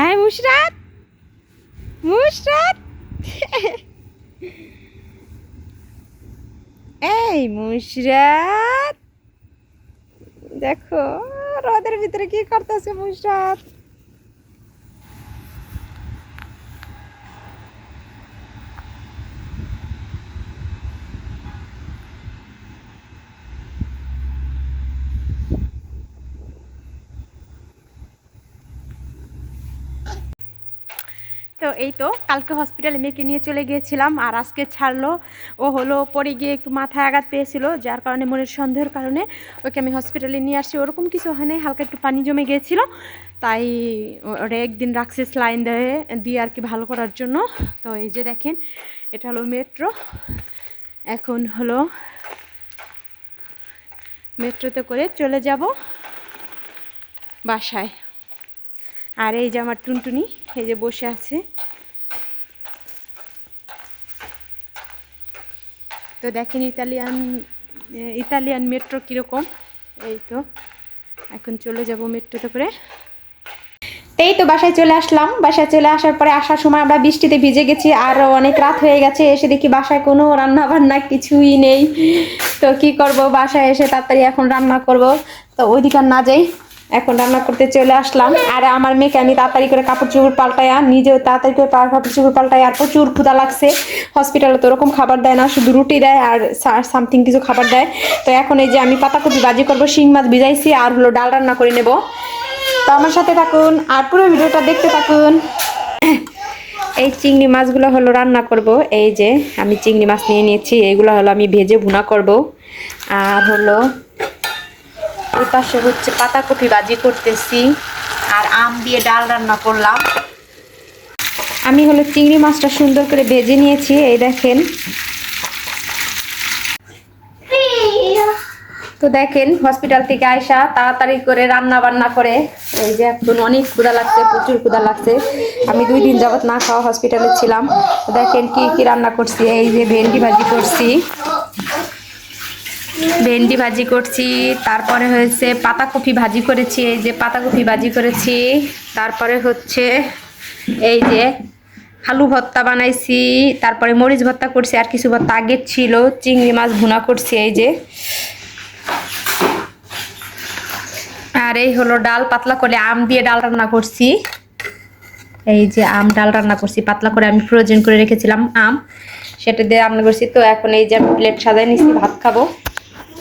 আয় মুশরাত মুশরাত। এই মুশরাত। দেখো রোদের ভিতরে কি করতেছে মুশরাত? তো এই তো, কালকে হসপিটালে মেয়েকে নিয়ে চলে গিয়েছিলাম আর আজকে ছাড়লো। ও হলো পরে গিয়ে একটু মাথায় আঘাত পেয়েছিল, যার কারণে মনের সন্দেহের কারণে ওকে আমি হসপিটালে নিয়ে আসি। ওরকম কিছু হয় নাই, হালকা একটু পানি জমে গিয়েছিল। তাই ওরা একদিন রাখছে স্লাইন দেয়, দিয়ে আর কি ভালো করার জন্য। তো এই যে দেখেন, এটা হলো মেট্রো এখন হলো মেট্রোতে করে চলে যাব বাসায়। আর এই যে আমার টুনটুনি, এই যে বসে আছে। তো দেখেন ইতালিয়ান ইতালিয়ান মেট্রো কীরকম? এই তো, এখন চলে যাব মেট্রোতে করে। এই তো বাসায় চলে আসলাম। বাসায় চলে আসার পরে আসার সময় আমরা বৃষ্টিতে ভিজে গেছি, আর অনেক রাত হয়ে গেছে, এসে দেখি বাসায় কোনো রান্না বান্না কিছুই নেই। তো কি করব? বাসায় এসে তাড়াতাড়ি এখন রান্না করব। তো ওইদিকে না যাই। এখন রান্না করতে চলে আসলাম। আর আমার মেয়েকে আমি তাড়াতাড়ি করে কাপড় চোপড় পাল্টাই আর নিজেও তাড়াতাড়ি করে কাপড় চোপড় পাল্টাই আর প্রচুর ক্ষুদা লাগছে। হসপিটালে তো ওরকম খাবার দেয় না, শুধু রুটি দেয় আর সামথিং কিছু খাবার দেয়। তো এখন এই যে আমি পাতাকপি বাজি করব, শিং মাছ ভিজাইছি আর হলো ডাল রান্না করে নেব। তো আমার সাথে থাকুন, আর পুরো ভিডিওটা দেখতে থাকুন। এই চিংড়ি মাছগুলো হলো রান্না করব। এই যে আমি চিংড়ি মাছ নিয়ে নিয়েছি, এগুলো হলো আমি ভেজে ভুনা করব। আর হলো ওই পাশে হচ্ছে পাতাকপি ভাজি করতেছি। আর আম দিয়ে ডাল রান্না করলাম। আমি হলো চিংড়ি মাছটা সুন্দর করে ভেজে নিয়েছি, এই দেখেন। তো দেখেন হসপিটাল থেকে আয়সা তাড়াতাড়ি করে রান্না বান্না করে। এই যে এখন অনেক ক্ষুদা লাগছে, প্রচুর ক্ষুদা লাগছে। আমি দুই দিন যাবত না খাওয়া হসপিটালে ছিলাম। দেখেন কি কি রান্না করছি, এই যে ভেন্ডি ভাজি করছি। ভেন্ডি ভাজি করছি, তারপরে হয়েছে পাতাকপি ভাজি করেছি, এই যে পাতাকপি ভাজি করেছি, তারপরে হচ্ছে এই যে আলু ভর্তা বানাইছি, তারপরে মরিচ ভর্তা করছি, আর কিছু ভর্তা আগের ছিল, চিংড়ি মাছ ভুনা করছি এই যে। আর এই হলো ডাল, পাতলা করে আম দিয়ে ডাল রান্না করছি। এই যে আম ডাল রান্না করছি, পাতলা করে আমি ফ্রোজেন করে রেখেছিলাম আম, সেটা দিয়ে রান্না করছি। তো এখন এই যে আমি প্লেট সাজাই নিচ্ছি, ভাত খাব।